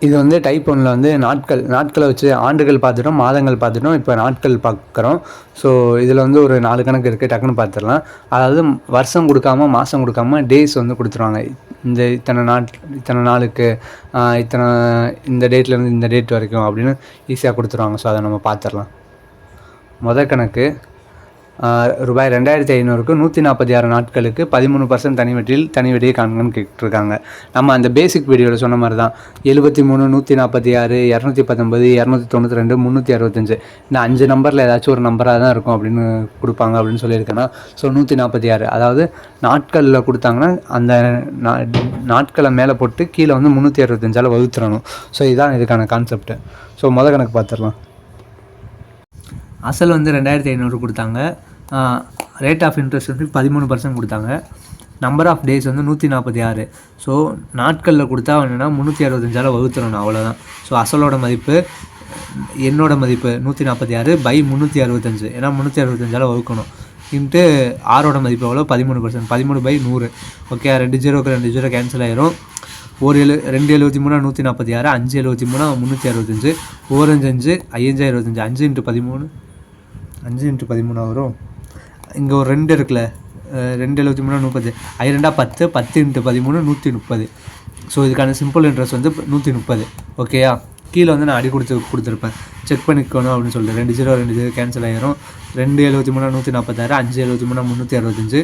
இது வந்து டைப் ஒன்றில் வந்து நாட்கள் நாட்களை வச்சு ஆண்டுகள் பார்த்துட்டோம் மாதங்கள் பார்த்துட்டோம் இப்போ நாட்கள் பார்க்குறோம். ஸோ இதில் வந்து ஒரு நாலு கணக்கு இருக்குது டக்குன்னு பார்த்துடலாம். அதாவது வருஷம் கொடுக்காம மாதம் கொடுக்காம டேஸ் வந்து கொடுத்துருவாங்க. இந்த இத்தனை நாட் இத்தனை நாளுக்கு இத்தனை இந்த டேட்லேருந்து இந்த டேட் வரைக்கும் அப்படின்னு ஈஸியாக கொடுத்துருவாங்க. ஸோ அதை நம்ம பார்த்துடலாம். மொதல் கணக்கு ரூபாய் ரெண்டாயிரத்தி ஐநூறுக்கு நூற்றி நாற்பத்தி ஆறு நாட்களுக்கு பதிமூணு பர்சன்ட் தனி வட்டியில் தனி வட்டியை காண்கன்னு கேட்டிருக்காங்க. நம்ம அந்த பேசிக் வீடியோவில் சொன்ன மாதிரி தான் எழுபத்தி மூணு நூற்றி நாற்பத்தி ஆறு இரநூத்தி பத்தொம்பது இரநூத்தி தொண்ணூற்றி ரெண்டு முந்நூற்றி அறுபத்தஞ்சு. இந்த அஞ்சு நம்பரில் ஏதாச்சும் ஒரு நம்பராக தான் இருக்கும் அப்படின்னு கொடுப்பாங்க அப்படின்னு சொல்லியிருக்கேன்னா ஸோ நூற்றி நாற்பத்தி ஆறு. அதாவது நாட்களில் கொடுத்தாங்கன்னா அந்த நா- நாட்களை மேலே போட்டு கீழே வந்து முந்நூற்றி அறுபத்தஞ்சால் வகுத்துறணும். ஸோ இதுதான் இதுக்கான கான்செப்ட் ஸோ முத கணக்கு பார்த்துடலாம். அசல் வந்து ரெண்டாயிரத்தி ஐநூறு கொடுத்தாங்க. ரேட் ஆஃப் இன்ட்ரெஸ்ட் வந்து பதிமூணு பர்சன்ட் கொடுத்தாங்க. நம்பர் ஆஃப் டேஸ் வந்து நூற்றி நாற்பத்தி ஆறு. ஸோ நாட்களில் கொடுத்தா என்னென்னா முந்நூற்றி அறுபத்தஞ்சால் வகுத்துறணும் அவ்வளோதான் ஸோ அசலோட மதிப்பு என்னோட மதிப்பு நூற்றி நாற்பத்தி ஆறு பை முந்நூற்றி அறுபத்தஞ்சு. ஏன்னா முந்நூற்றி அறுபத்தஞ்சால் வகுக்கணும். இன்ட்டு ஆரோட மதிப்பு எவ்வளோ பதிமூணு பர்சன்ட் பதிமூணு பை நூறு. ஓகே ரெண்டு ஜீரோக்கு ரெண்டு ஜீரோ கேன்சல் ஆயிரும். ஒரு எழு ரெண்டு எழுபத்தி மூணா நூற்றி நாற்பத்தி ஆறு அஞ்சு எழுபத்தி மூணா முந்நூற்றி அறுபத்தஞ்சு. ஓரஞ்சு அஞ்சு ஐயஞ்சா இருபத்தஞ்சு அஞ்சு இன்ட்டு பதிமூணு? அஞ்சு இன்ட்டு பதிமூணா வரும். இங்கே ஒரு ரெண்டு இருக்குல்ல. ரெண்டு எழுபத்தி மூணு முப்பது ஐ ரெண்டா பத்து பத்து இன்ட்டு பதிமூணு நூற்றி முப்பது. ஸோ இதுக்கான சிம்பிள் இன்ட்ரெஸ்ட் வந்து நூற்றி முப்பது. ஓகேயா கீழே வந்து நான் அடி கொடுத்து கொடுத்துருப்பேன். செக் பண்ணிக்கணும் அப்படின்னு சொல்லிட்டு. ரெண்டு ஜீரோ ரெண்டு ஜீரோ கேன்சல் ஆகிரும் ரெண்டு எழுபத்தி மூணு நூற்றி நாற்பத்தாறு அஞ்சு எழுபத்தி மூணு முந்நூற்றி அறுபத்தஞ்சு.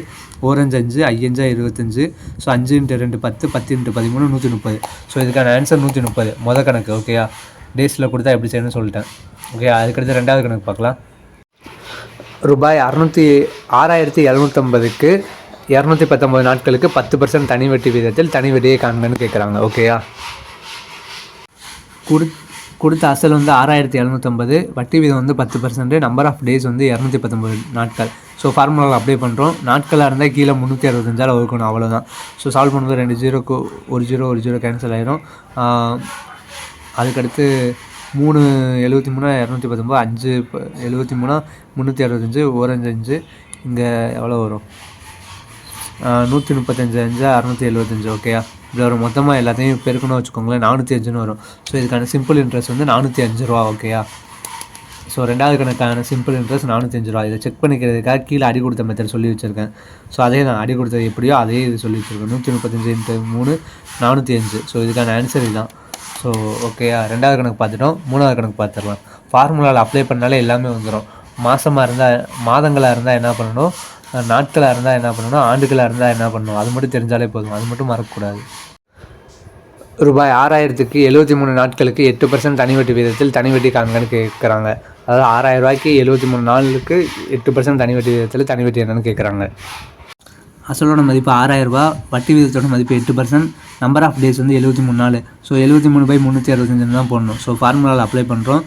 ஓரஞ்சு அஞ்சு ஐயஞ்சா இருபத்தஞ்சு. ஸோ அஞ்சு இன்ட்டு ரெண்டு பத்து பத்து இன்ட்டு பதிமூணு நூற்றி முப்பது. ஸோ இதுக்கான ஆன்சர் நூற்றி முப்பது. மொதல் கணக்கு ஓகேயா டேஸில் கொடுத்தா எப்படி செய்யணும்னு சொல்லிட்டேன். ஓகே அதுக்கடுத்து ரெண்டாவது கணக்கு பார்க்கலாம். ரூபாய் அறநூற்றி ஆறாயிரத்தி எழுநூற்றம்பதுக்கு இரநூத்தி பத்தொம்பது நாட்களுக்கு பத்து பர்சன்ட் தனி வட்டி வீதத்தில் தனி வட்டியை காண்கன்னு கேட்குறாங்க ஓகேயா கொடு கொடுத்த அசல் வந்து ஆறாயிரத்தி எழுநூற்றம்பது வட்டி வீதம் வந்து பத்து பர்சன்ட் நம்பர் ஆஃப் டேஸ் வந்து இரநூத்தி பத்தொம்பது நாட்கள். ஸோ ஃபார்முலாவில் அப்ளை பண்ணுறோம் நாட்களாக இருந்தால் கீழே முந்நூற்றி அறுபத்தஞ்சால் வகுக்கணும் அவ்வளோதான் ஸோ சால்வ் பண்ணும்போது ரெண்டு ஜீரோக்கு ஒரு ஜீரோ ஒரு ஜீரோ கேன்சல் ஆயிரும். அதுக்கடுத்து மூணு எழுபத்தி மூணா இரநூத்தி பத்தொம்போது அஞ்சு இப்போ எழுபத்தி மூணா முந்நூற்றி அறுபத்தஞ்சு ஓரஞ்சு அஞ்சு இங்கே எவ்வளோ வரும்? நூற்றி முப்பத்தஞ்சு அஞ்சு அறநூற்றி எழுபத்தஞ்சு ஓகேயா இதில் ஒரு மொத்தமாக எல்லாத்தையும் பெருக்கணும்னு வச்சுக்கோங்களேன் நானூற்றி அஞ்சுன்னு வரும். ஸோ இதுக்கான சிம்பிள் இன்ட்ரெஸ்ட் வந்து நானூற்றி அஞ்சு ரூபா ஓகேயா ஸோ ரெண்டாவது கணக்கான சிம்பிள் இன்ட்ரெஸ்ட் நானூற்றி அஞ்சு ரூபா. இதை செக் பண்ணிக்கிறதுக்காக கீழே அடி கொடுத்த மெத்தட் சொல்லி வச்சுருக்கேன். ஸோ அதே நான் அடி கொடுத்தது எப்படியோ அதே இது சொல்லி வச்சுருக்கேன். நூற்றி முப்பத்தஞ்சு இன்ட்டு மூணு நானூற்றி அஞ்சு. ஸோ இதுக்கான ஆன்சர் இதுதான். ஸோ ஓகேயா ரெண்டாவது கணக்கு பார்த்துட்டோம். மூணாவது கணக்கு பார்த்துடலாம். ஃபார்முலாவில் அப்ளை பண்ணாலே எல்லாமே வந்துடும் மாதமாக இருந்தால் மாதங்களாக இருந்தால் என்ன பண்ணணும்? நாட்களாக இருந்தால் என்ன பண்ணணும்? ஆண்டுகளாக இருந்தால் என்ன பண்ணணும்? அது மட்டும் தெரிஞ்சாலே போதும். அது மட்டும் மறக்கக்கூடாது. ரூபாய் ஆறாயிரத்துக்கு எழுபத்தி மூணு நாட்களுக்கு எட்டு பர்சன்ட் தனி வட்டி வீதத்தில் தனி வட்டி காண்கன்னு கேட்குறாங்க அதாவது ஆறாயிரம் ரூபாய்க்கு எழுபத்தி மூணு நாளுக்கு எட்டு பர்சன்ட் தனி வட்டி வீதத்தில் தனி வட்டி என்னன்னு கேட்குறாங்க அசலோட மதிப்பு ஆறாயிரரூபா வட்டி விகிதத்தோட மதிப்பு எட்டு பர்சன்ட் நம்பர் ஆஃப் டேஸ் வந்து எழுபத்தி மூணு நாள். ஸோ எழுபத்தி மூணு பை முந்நூற்றி அறுபத்தஞ்சு தான் போடணும். ஸோ ஃபார்முலாவில் அப்ளை பண்ணுறோம்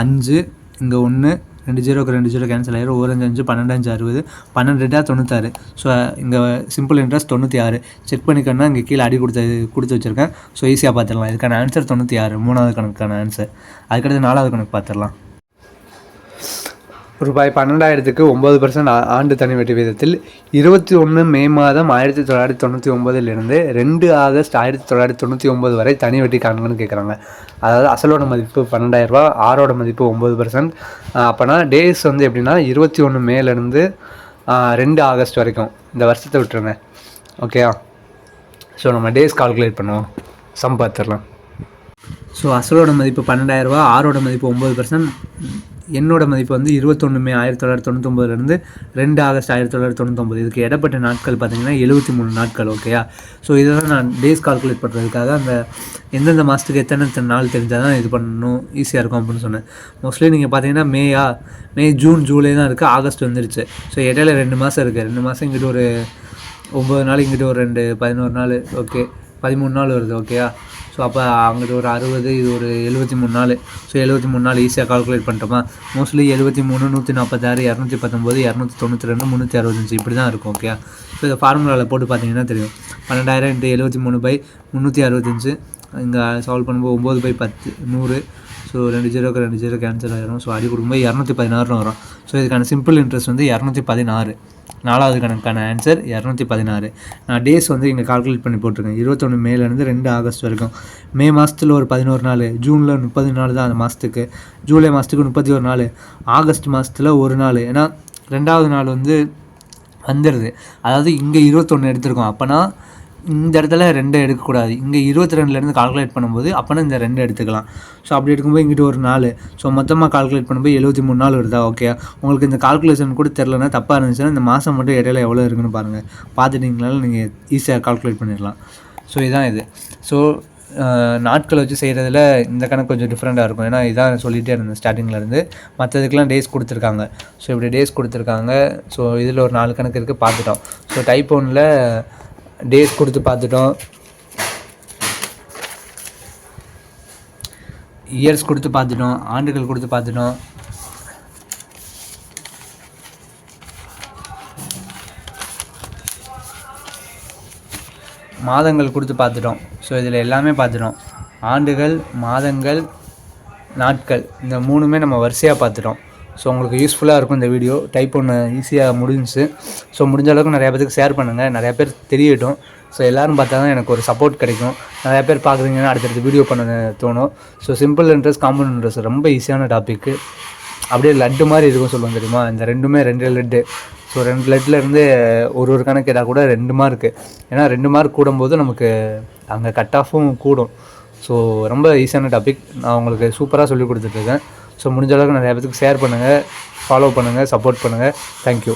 அஞ்சு இங்கே ஒன்று ரெண்டு ஜீரோக்கு ரெண்டு ஜீரோ கேன்சல் ஆயிரும். ஒரு அஞ்சு அஞ்சு பன்னெண்டு அஞ்சு அறுபது. பன்னெண்டு ரெண்டா தொண்ணூத்தாறு. ஸோ இங்கே சிம்பிள் இன்ட்ரெஸ்ட் தொண்ணூற்றி ஆறு. செக் பண்ணிக்கணும்னா இங்கே கீழே அடி கொடுத்து கொடுத்து வச்சுருக்கேன். ஸோ ஈஸியாக பார்த்துடலாம். இதுக்கான ஆன்சர் தொண்ணூற்றி ஆறு. மூணாவது கணக்கான ஆன்சர் அதுக்கடுத்து நாலாவது கணக்கு பார்த்துடலாம். ரூபாய் பன்னெண்டாயிரத்துக்கு ஒம்பது பர்சன்ட் ஆண்டு தனி வட்டி வீதத்தில் இருபத்தி ஒன்று மே மாதம் ஆயிரத்தி தொள்ளாயிரத்தி தொண்ணூற்றி ஒம்பதுலேருந்து ரெண்டு ஆகஸ்ட் ஆயிரத்தி தொள்ளாயிரத்தி தொண்ணூற்றி ஒம்பது வரை தனி வட்டி காணுங்கன்னு கேட்குறாங்க அதாவது அசலோட மதிப்பு பன்னெண்டாயிரரூபா ஆரோட மதிப்பு ஒம்பது பர்சன்ட் அப்போனா டேஸ் வந்து எப்படின்னா இருபத்தி ஒன்று மேலேருந்து ரெண்டு ஆகஸ்ட் வரைக்கும். இந்த வருஷத்தை விட்டுருங்க. ஓகேயா ஸோ நம்ம டேஸ் கால்குலேட் பண்ணுவோம். சம் பார்த்துடலாம் ஸோ அசலோட மதிப்பு பன்னெண்டாயிரரூபா ஆரோட மதிப்பு ஒம்பது பர்சன்ட் என்னோட மதிப்பு வந்து இருபத்தொன்று மே ஆயிரத்தி தொள்ளாயிரத்தி தொண்ணூத்தொம்பதுலேருந்து ரெண்டு ஆகஸ்ட் ஆயிரத்தி தொள்ளாயிரத்தி தொண்ணூத்தொம்பது இதுக்கு இடப்பட்ட நாட்கள் பார்த்தீங்கன்னா எழுபத்தி மூணு நாட்கள் ஓகேயா ஸோ இதெல்லாம் நான் டேஸ் கால்குலேட் பண்ணுறதுக்காக அந்த எந்தெந்த மாதத்துக்கு எத்தனை எத்தனை நாள் தெரிஞ்சால் தான் இது பண்ணணும் ஈஸியாக இருக்கும் அப்படின்னு சொன்னேன். மோஸ்ட்லி நீங்கள் பார்த்தீங்கன்னா மேயா மே ஜூன் ஜூலை தான் இருக்குது ஆகஸ்ட் வந்துருச்சு. ஸோ இடையில ரெண்டு மாதம் இருக்குது ரெண்டு மாதம் இங்கிட்டு ஒரு ஒம்பது நாள் இங்கிட்டு ஒரு ரெண்டு பதினோரு நாள் ஓகே பதிமூணு நாள் வருது ஓகேயா ஸோ அப்போ அங்கிட்டு ஒரு அறுபது இது ஒரு எழுபத்தி மூணு நாள். ஸோ எழுபத்தி மூணு நாள் ஈஸியாக கால்குலேட் பண்ணிட்டோமா? மோஸ்ட்லி எழுபத்தி மூணு நூற்றி நாற்பத்தாறு இரநூத்தி பத்தொம்போது இரநூத்தி தொண்ணூற்றி ரெண்டு முந்நூற்றி அறுபத்தஞ்சு இப்படி தான் இருக்கும் ஓகே ஸோ இந்த ஃபார்முலாவில் போட்டு பார்த்தீங்கன்னா தெரியும். பன்னெண்டாயிரம் இன்ட்டு எழுபத்தி மூணு பை முந்நூற்றி அறுபத்தஞ்சு. இங்கே சால்வ் பண்ணும்போது ஒம்பது பை பத்து நூறு. ஸோ ரெண்டு ஜீரோக்கு ரெண்டு ஜீரோ கேன்சல் ஆகிரும் ஸோ அடி கொடுக்கும்போது இரநூத்தி பதினாறுன்னு வரும். ஸோ இதுக்கான சிம்பிள் இன்ட்ரெஸ்ட் வந்து இரநூத்தி பதினாறு. நாலாவது கணக்கான ஆன்சர் இரநூத்தி பதினாறு. நான் டேஸ் வந்து இங்கே கால்குலேட் பண்ணி போட்டிருக்கேன். இருபத்தொன்று மேலேருந்து ரெண்டு ஆகஸ்ட் வரைக்கும். மே மாதத்தில் ஒரு பதினோரு நாள் ஜூனில் முப்பது நாள் தான் அந்த மாதத்துக்கு ஜூலை மாதத்துக்கு முப்பத்தி ஒரு நாள் ஆகஸ்ட் மாதத்தில் ஒரு நாள். ஏன்னா ரெண்டாவது நாள் வந்து வந்துடுது அதாவது இங்கே இருபத்தொன்று எடுத்திருக்கோம். அப்போனா இந்த இடத்துல ரெண்டு எடுக்கக்கூடாது. இங்கே இருபத்தி ரெண்டுலேருந்து கால்குலேட் பண்ணும்போது அப்போனா இந்த ரெண்டு எடுத்துக்கலாம். ஸோ அப்படி எடுக்கும்போது இங்கிட்டு ஒரு நாள் ஸோ மொத்தமாக கால்குலேட் பண்ணும்போது எழுபத்தி மூணு நாள் வருதா? ஓகே உங்களுக்கு இந்த கால்குலேஷன் கூட தெரிலனா தப்பாக இருந்துச்சுன்னா இந்த மாதம் மட்டும் இடையில எவ்வளோ இருக்குன்னு பாருங்கள் பார்த்துட்டிங்கனால நீங்கள் ஈஸியாக கால்குலேட் பண்ணிடலாம். ஸோ இதுதான் இது. ஸோ நாட்களை வச்சு செய்கிறதுல இந்த கணக்கு கொஞ்சம் டிஃப்ரெண்ட்டாக இருக்கும். ஏன்னா இதான் சொல்லிகிட்டே இருந்தேன் ஸ்டார்டிங்லேருந்து மற்றதுக்கெலாம் டேஸ் கொடுத்துருக்காங்க. ஸோ இப்படி டேஸ் கொடுத்துருக்காங்க. ஸோ இதில் ஒரு நாலு கணக்கு இருக்குது பார்த்துட்டோம். ஸோ டைப் ஒனில் டேஸ் கொடுத்து பார்த்துட்டோம். இயர்ஸ் கொடுத்து பார்த்துட்டோம். ஆண்டுகள் கொடுத்து பார்த்துட்டோம். மாதங்கள் கொடுத்து பார்த்துட்டோம். ஸோ இதில் எல்லாமே பார்த்துட்டோம். ஆண்டுகள் மாதங்கள் நாட்கள் இந்த மூணுமே நம்ம வரிசையாக பார்த்துட்டோம். ஸோ உங்களுக்கு யூஸ்ஃபுல்லாக இருக்கும் இந்த வீடியோ டைப் ஒன்று ஈஸியாக முடிஞ்சிச்சு. ஸோ முடிஞ்ச அளவுக்கு நிறையா பேருக்கு ஷேர் பண்ணுங்கள் நிறையா பேர் தெரியட்டும். ஸோ எல்லோரும் பார்த்தா தான் எனக்கு ஒரு சப்போர்ட் கிடைக்கும். நிறையா பேர் பார்க்குறீங்கன்னா அடுத்தடுத்து வீடியோ பண்ண தோணும். So simple interest compound interest ரொம்ப ஈஸியான டாப்பிக்கு அப்படியே லட்டு மாதிரி இருக்கும் சொல்லுவாங்க தெரியுமா? இந்த ரெண்டுமே ரெண்டு லட்டு. ஸோ ரெண்டு லட்டில் ஒரு ஒரு கணக்கு கேட்டால் கூட ரெண்டு மார்க்கு ஏன்னா ரெண்டு மார்க் கூடும்போது நமக்கு அங்கே கட் ஆஃபும் கூடும். ஸோ ரொம்ப ஈஸியான டாபிக் நான் உங்களுக்கு சூப்பராக சொல்லி கொடுத்துட்ருக்கேன் ஸோ முடிஞ்ச அளவுக்கு நிறையா பேத்துக்கு ஷேர் பண்ணுங்கள் ஃபாலோ பண்ணுங்கள் சப்போர்ட் பண்ணுங்கள் தேங்க்யூ